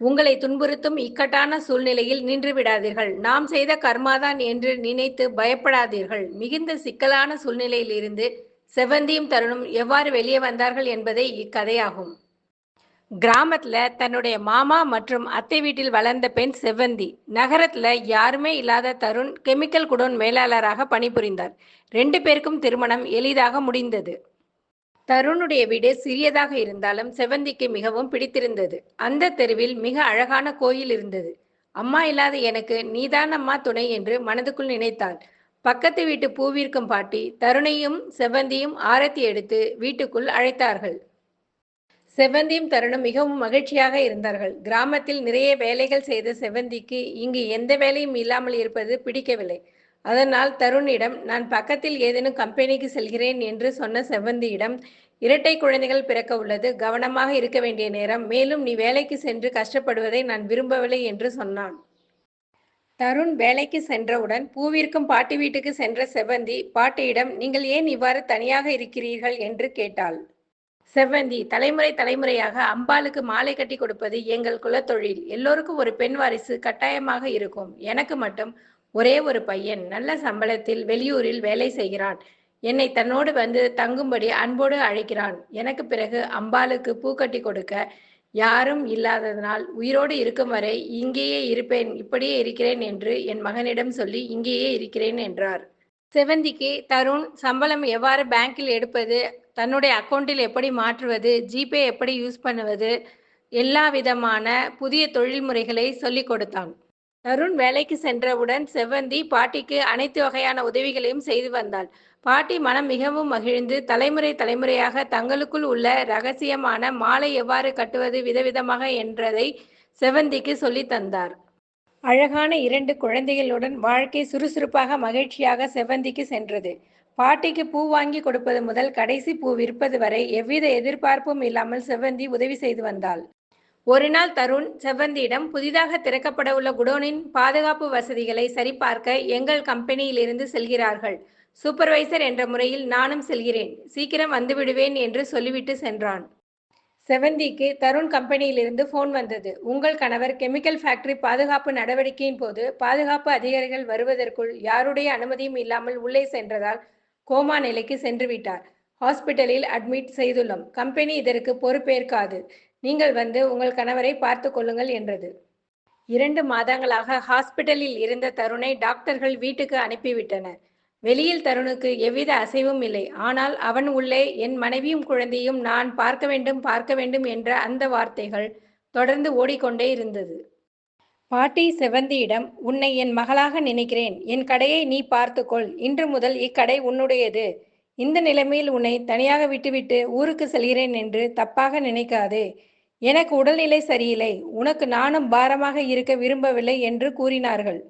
உங்களை துன்புறுத்தும் இக்கட்டான சூழ்நிலையில் நின்று விடாதீர்கள் நாம் செய்த கர்மாதான் என்று நினைத்து பயப்படாதீர்கள். மிகுந்த சிக்கலான சூழ்நிலையில் இருந்து செவந்தியும் தருணும் எவ்வாறு வெளியே வந்தார்கள் என்பதே இக்கதையாகும். கிராமத்துல தன்னுடைய மாமா மற்றும் அத்தை வீட்டில் வளர்ந்த பெண் செவ்வந்தி. நகரத்துல யாருமே இல்லாத தருண் கெமிக்கல் குடோன் மேலாளராக பணிபுரிந்தார். ரெண்டு பேருக்கும் திருமணம் எளிதாக முடிந்தது. தருணுடைய வீடு சிறியதாக இருந்தாலும் செவந்திக்கு மிகவும் பிடித்திருந்தது. அந்த தெருவில் மிக அழகான கோயில் இருந்தது. அம்மா இல்லாத எனக்கு நீதானம்மா துணை என்று மனதுக்குள் நினைத்தாள். பக்கத்து வீட்டு பூவிற்கும் பாட்டி தருணையும் செவந்தியும் ஆரத்தி எடுத்து வீட்டுக்குள் அழைத்தார்கள். செவந்தியும் தருணும் மிகவும் மகிழ்ச்சியாக இருந்தார்கள். கிராமத்தில் நிறைய வேலைகள் செய்த செவந்திக்கு இங்கு எந்த வேலையும் இல்லாமல் இருப்பது பிடிக்கவில்லை. அதனால் தருணிடம் நான் பக்கத்தில் ஏதேனும் கம்பெனிக்கு செல்கிறேன் என்று சொன்ன செவ்வந்தியிடம் இரட்டை குழந்தைகள் பிறக்க உள்ளது. கவனமாக இருக்க வேண்டிய நேரம். மேலும் நீ வேலைக்கு சென்று கஷ்டப்படுவதை நான் விரும்பவில்லை என்று சொன்னான். தருண் வேலைக்கு சென்றவுடன் பூவிற்கும் பாட்டி வீட்டுக்கு சென்ற செவ்வந்தி பாட்டியிடம் நீங்கள் ஏன் இவ்வாறு தனியாக இருக்கிறீர்கள்? என்று கேட்டாள். செவ்வந்தி தலைமுறை தலைமுறையாக அம்பாளுக்கு மாலை கட்டி கொடுப்பது எங்கள் குலத்தொழில். எல்லோருக்கும் ஒரு பெண் வாரிசு கட்டாயமாக இருக்கும். எனக்கு மட்டும் ஒரே ஒரு பையன் நல்ல சம்பளத்தில் வெளியூரில் வேலை செய்கிறான். என்னை தன்னோடு வந்து தங்கும்படி அன்போடு அழைக்கிறான். எனக்கு பிறகு அம்பாளுக்கு பூ கட்டி கொடுக்க யாரும் இல்லாததனால் உயிரோடு இருக்கும் வரை இங்கேயே இருப்பேன் இப்படியே இருக்கிறேன் என்று என் மகனிடம் சொல்லி இங்கேயே இருக்கிறேன் என்றார். செவந்திக்கு தருண் சம்பளம் எவ்வாறு பேங்கில் எடுப்பது தன்னுடைய அக்கௌண்ட்டில் எப்படி மாற்றுவது ஜிபே எப்படி யூஸ் பண்ணுவது எல்லா விதமான புதிய தொழில் முறைகளை சொல்லிக் கொடுத்தான். தருண் வேலைக்கு சென்றவுடன் செவ்வந்தி பாட்டிக்கு அனைத்து வகையான உதவிகளையும் செய்து வந்தாள். பாட்டி மனம் மிகவும் மகிழ்ந்து தலைமுறை தலைமுறையாக தங்களுக்குள் உள்ள ரகசியமான மாலை எவ்வாறு கட்டுவது விதவிதமாக என்றதை செவந்திக்கு சொல்லி தந்தார். அழகான இரண்டு குழந்தைகளுடன் வாழ்க்கை சுறுசுறுப்பாக மகிழ்ச்சியாக செவந்திக்கு சென்றது. பாட்டிக்கு பூ வாங்கி கொடுப்பது முதல் கடைசி பூ விற்பது வரை எவ்வித எதிர்பார்ப்பும் இல்லாமல் செவ்வந்தி உதவி செய்து வந்தாள். ஒரு நாள் தருண் செவ்வந்தியிடம் புதிதாக திறக்கப்பட உள்ள குடோனின் பாதுகாப்பு வசதிகளை சரிபார்க்க எங்கள் கம்பெனியிலிருந்து செல்கிறார்கள். சூப்பர்வைசர் என்ற முறையில் நானும் செல்கிறேன். சீக்கிரம் வந்துவிடுவேன் என்று சொல்லிவிட்டு சென்றான். செவந்திக்கு தருண் கம்பெனியிலிருந்து ஃபோன் வந்தது. உங்கள் கணவர் கெமிக்கல் ஃபேக்டரி பாதுகாப்பு நடவடிக்கையின் போது பாதுகாப்பு அதிகாரிகள் வருவதற்குள் யாருடைய அனுமதியும் இல்லாமல் உள்ளே சென்றதால் கோமா நிலைக்கு சென்று விட்டார். ஹாஸ்பிட்டலில் அட்மிட் செய்துள்ளோம். கம்பெனி இதற்கு பொறுப்பேற்காது. நீங்கள் வந்து உங்கள் கணவரை பார்த்து கொள்ளுங்கள் என்றது. இரண்டு மாதங்களாக ஹாஸ்பிட்டலில் இருந்த தருணை டாக்டர்கள் வீட்டுக்கு அனுப்பிவிட்டனர். வெளியில் தருணுக்கு எவ்வித அசைவும் இல்லை. ஆனால் அவன் உள்ளே என் மனைவியும் குழந்தையும் நான் பார்க்க வேண்டும் பார்க்க வேண்டும் என்ற அந்த வார்த்தைகள் தொடர்ந்து ஓடிக்கொண்டே இருந்தது. பாட்டி செவந்தியிடம் உன்னை என் மகளாக நினைக்கிறேன். என் கடையை நீ பார்த்துக்கொள் இன்று முதல் இக்கடை உன்னுடையது. இந்த நிலைமையில் உன்னை தனியாக விட்டுவிட்டு ஊருக்கு செல்கிறேன் என்று தப்பாக நினைக்காதே. எனக்கு உடல்நிலை சரியில்லை உனக்கு நானும் பாரமாக இருக்க விரும்பவில்லை என்று கூறினார்கள்.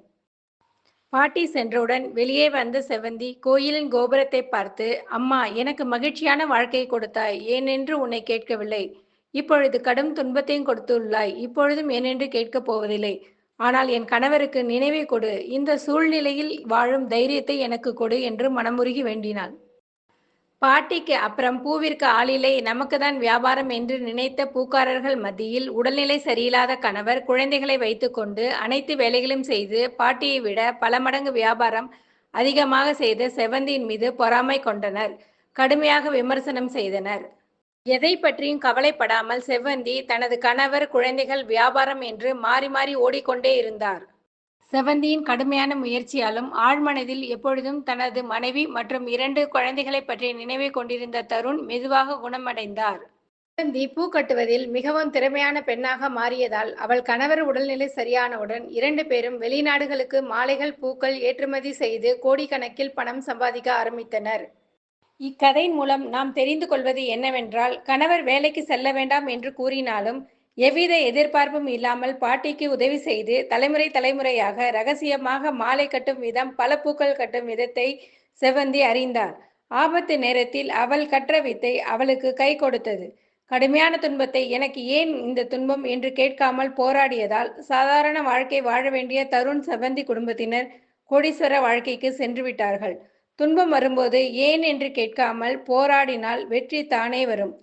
பாட்டி சென்றவுடன் வெளியே வந்த செவந்தி கோயிலின் கோபுரத்தை பார்த்து அம்மா எனக்கு மகிழ்ச்சியான வாழ்க்கை கொடுத்தாய் ஏனென்று உன்னை கேட்கவில்லை. இப்பொழுது கடும் துன்பத்தையும் கொடுத்துள்ளாய் இப்பொழுதும் ஏனென்று கேட்கப் போவதில்லை. ஆனால் என் கணவருக்கு நினைவை கொடு இந்த சூழ்நிலையில் வாழும் தைரியத்தை எனக்கு கொடு என்று மனமுருகி வேண்டினாள். பாட்டிக்கு அப்புறம் பூவிற்கு ஆளில்லை. நமக்கு தான் வியாபாரம் என்று நினைத்த பூக்காரர்கள் மத்தியில் உடல்நிலை சரியில்லாத கணவர் குழந்தைகளை வைத்துக்கொண்டு அனைத்து வேலைகளும் செய்து பாட்டியை விட பல மடங்கு வியாபாரம் அதிகமாக செய்த செவந்தியின் மீது பொறாமை கொண்டனர். கடுமையாக விமர்சனம் செய்தனர். எதை பற்றியும் கவலைப்படாமல் செவ்வந்தி தனது கணவர் குழந்தைகள் வியாபாரம் என்று மாறி மாறி ஓடிக்கொண்டே இருந்தார். செவந்தியின் கடுமையான முயற்சியாலும் ஆழ்மனதில் எப்பொழுதும் தனது மனைவி மற்றும் இரண்டு குழந்தைகளை பற்றி நினைவை கொண்டிருந்த தருண் மெதுவாக குணமடைந்தார். செவந்தி பூ கட்டுவதில் மிகவும் திறமையான பெண்ணாக மாறியதால் அவள் கணவர் உடல்நிலை சரியானவுடன் இரண்டு பேரும் வெளிநாடுகளுக்கு மாலைகள் பூக்கள் ஏற்றுமதி செய்து கோடிக்கணக்கில் பணம் சம்பாதிக்க ஆரம்பித்தனர். இக்கதையின் மூலம் நாம் தெரிந்து கொள்வது என்னவென்றால் கணவர் வேலைக்கு செல்ல வேண்டாம் என்று கூறினாலும் எவ்வித எதிர்பார்ப்பும் இல்லாமல் பாட்டிக்கு உதவி செய்து தலைமுறை தலைமுறையாக ரகசியமாக மாலை கட்டும் விதம் பல பூக்கள் கட்டும் விதத்தை செவந்தி அறிந்தார். ஆபத்து நேரத்தில் அவள் கற்ற வித்தை அவளுக்கு கை கொடுத்தது. கடுமையான துன்பத்தை எனக்கு ஏன் இந்த துன்பம் என்று கேட்காமல் போராடியதால் சாதாரண வாழ்க்கை வாழ வேண்டிய தருண் செவந்தி குடும்பத்தினர் கோடீஸ்வர வாழ்க்கைக்கு சென்று விட்டார்கள். துன்பம் வரும்போது ஏன் என்று கேட்காமல் போராடினால் வெற்றி தானே வரும்.